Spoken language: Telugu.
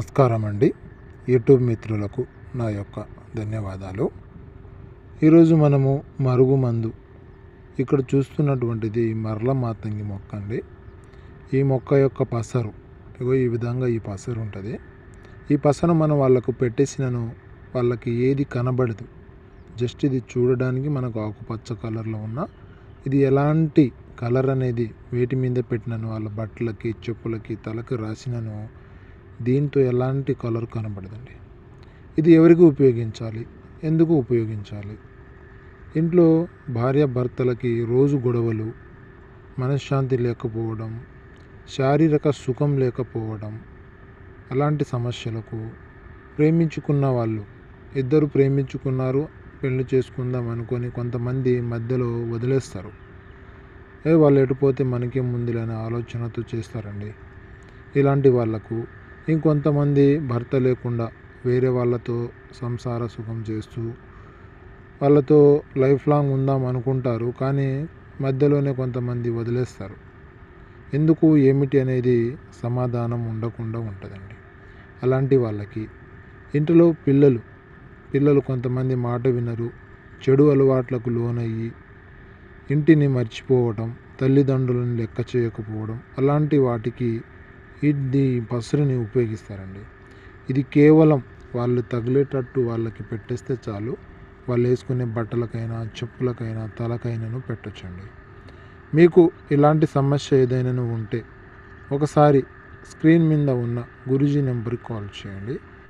నమస్కారం అండి. యూట్యూబ్ మిత్రులకు నా యొక్క ధన్యవాదాలు. ఈరోజు మనము మరుగుమందు ఇక్కడ చూస్తున్నటువంటిది మరల మాతంగి మొక్క అండి. ఈ మొక్క యొక్క పసరు. ఇగో ఈ విధంగా ఈ పసరు ఉంటుంది. ఈ పసరు మనం వాళ్ళకు పెట్టేసినను వాళ్ళకి ఏది కనబడదు. జస్ట్ ఇది చూడడానికి మనకు ఆకుపచ్చ కలర్లో ఉన్న ఇది ఎలాంటి కలర్ అనేది వేటి మీద పెట్టినను వాళ్ళ బట్టలకి చెప్పులకి తలకి రాసినను దీంతో ఎలాంటి కలర్ కనబడదండి. ఇది ఎవరికి ఉపయోగించాలి? ఎందుకు ఉపయోగించాలి? ఇంట్లో భార్య భర్తలకి రోజు గొడవలు మనశ్శాంతి లేకపోవడం శారీరక సుఖం లేకపోవడం అలాంటి సమస్యలకు ప్రేమించుకున్న వాళ్ళు ఇద్దరు ప్రేమించుకున్నారు పెళ్ళి చేసుకుందాం అనుకొని కొంతమంది మధ్యలో వదిలేస్తారు. ఏ వాళ్ళు ఎటుపోతే మనకే ముందులే ఆలోచనతో చేస్తారండి. ఇలాంటి వాళ్ళకు ఇంకొంతమంది భర్త లేకుండా వేరే వాళ్ళతో సంసార సుఖం చేస్తూ వాళ్ళతో లైఫ్ లాంగ్ ఉందాం అనుకుంటారు కానీ మధ్యలోనే కొంతమంది వదిలేస్తారు. ఎందుకు? ఏమిటి అనేది సమాధానం ఉండకుండా ఉంటుందండి. అలాంటి వాళ్ళకి ఇంటిలో పిల్లలు పిల్లలు కొంతమంది మాట వినరు చెడు అలవాట్లకు లోనయ్యి ఇంటిని మర్చిపోవడం తల్లిదండ్రులను లెక్క చేయకపోవడం అలాంటి వాటికి ఇది పసరుని ఉపయోగిస్తారండి. ఇది కేవలం వాళ్ళు తగిలేటట్టు వాళ్ళకి పెట్టేస్తే చాలు. వాళ్ళు వేసుకునే బట్టలకైనా చెప్పులకైనా తలకైనాను పెట్టొచ్చండి. మీకు ఇలాంటి సమస్య ఏదైనా ఉంటే ఒకసారి స్క్రీన్ మీద ఉన్న గురుజీ నెంబర్కి కాల్ చేయండి.